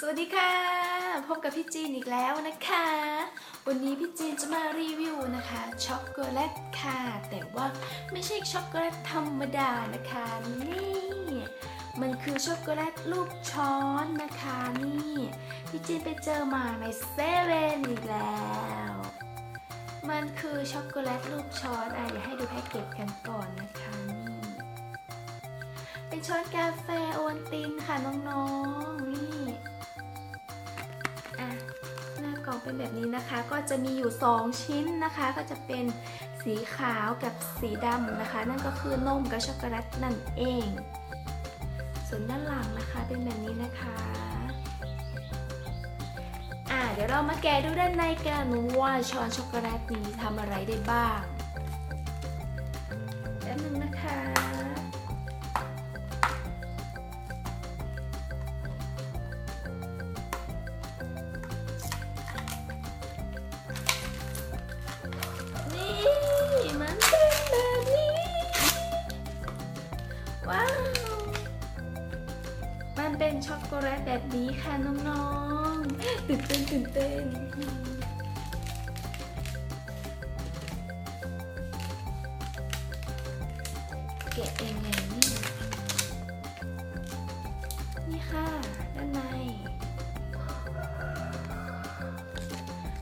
สวัสดีค่ะ พบกับพี่จีนอีกแล้วนะคะ วันนี้พี่จีนจะมารีวิวนะคะช็อกโกแลตค่ะ แต่ว่าไม่ใช่ช็อกโกแลตธรรมดานะคะนี่ มันคือช็อกโกแลตรูปช้อนนะคะนี่ พี่จีนไปเจอมาในเซเว่นอีกแล้ว มันคือช็อกโกแลตรูปช้อนอะเดี๋ยวให้ดูแพ็กเกจกันก่อนนะคะนี่เป็นช้อนกาแฟโอวัลตินค่ะน้องๆนี่ เป็นแบบนี้นะคะก็จะมีอยู่ 2 ชิ้นนะคะ ก็จะเป็นสีขาวกับสีดำนะคะ นั่นก็คือนมกับช็อกโกแลตนั่นเอง ส่วนด้านหลังนะคะเป็นแบบนี้นะคะอ่าเดี๋ยวเรามาแกะดูด้านในกันว่าช้อนช็อกโกแลตนี้ทำอะไรได้บ้าง เป็นช็อกโกแลตแบบนี้ค่ะน้องๆ ตื่นเต้นตื่นเต้นเกะเองไงนี่นี่ค่ะ ด้านใน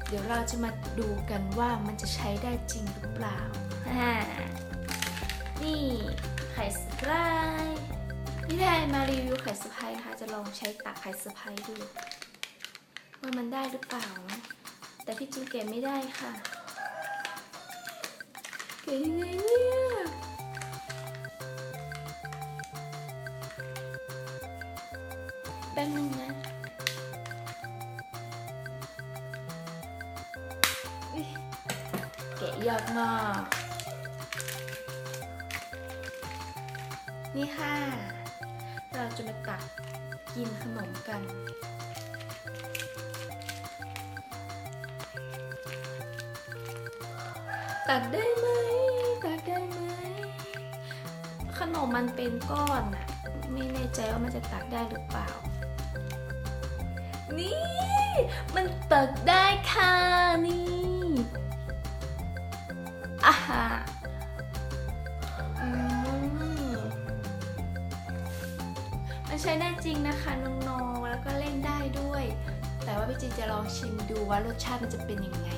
เดี๋ยวเราจะมาดูกันว่ามันจะใช้ได้จริงหรือเปล่า นี่ไข่สไปรายนี่แทนมารีวิวไข่สไปรายค่ะจะลองใช้ตักไข่สไปรายดู ว่ามันได้หรือเปล่า แต่พี่จิงเก็บไม่ได้ค่ะ เก็บยังไงเนี่ยแป๊บนึงนะอุ๊ยแกะยากมากนี่ค่ะ เราจะมาตักกินขนมกัน ตักได้ไหมตักได้ไหม ขนมมันเป็นก้อนอะไม่แน่ใจว่ามันจะตักได้หรือเปล่า นี่ มันตักได้ค่ะ นี่อาฮะ ใช้ได้จริงนะคะน้องๆแล้วก็เล่นได้ด้วย แต่ว่าพี่จีนจะลองชิมดูว่ารสชาติมันจะเป็นยังไง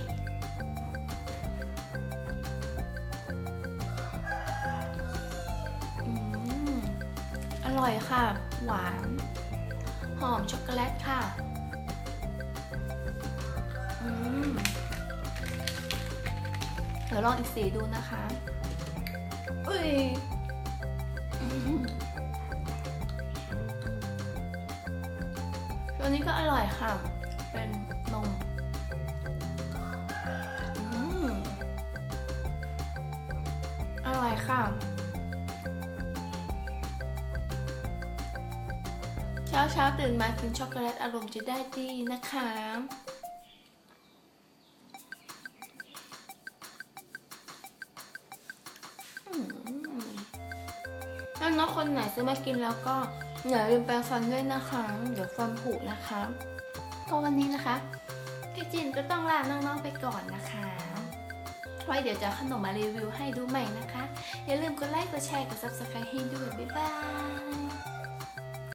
อืมอร่อยค่ะ หวาน หอมช็อกโกแลตค่ะเดี๋ยวลองอีกสีดูนะคะ อุ้ย ตัวนี้ก็อร่อยค่ะ เป็นนมอร่อยค่ะ เช้าเช้าตื่นมากินช็อกโกแลตอารมณ์จะได้ดีนะคะถ้าน้องคนไหนซื้อมากินแล้วก็ อย่าลืมแปรงฟันด้วยนะคะ เดี๋ยวฟันผุนะคะก็วันนี้นะคะพี่จินก็ต้องลาน้องๆไปก่อนนะคะไว้เดี๋ยวจะขนมมารีวิวให้ดูใหม่นะคะ อย่าลืมกดไลค์ กดแชร์ กด subscribe ให้ด้วย บ๊ายบาย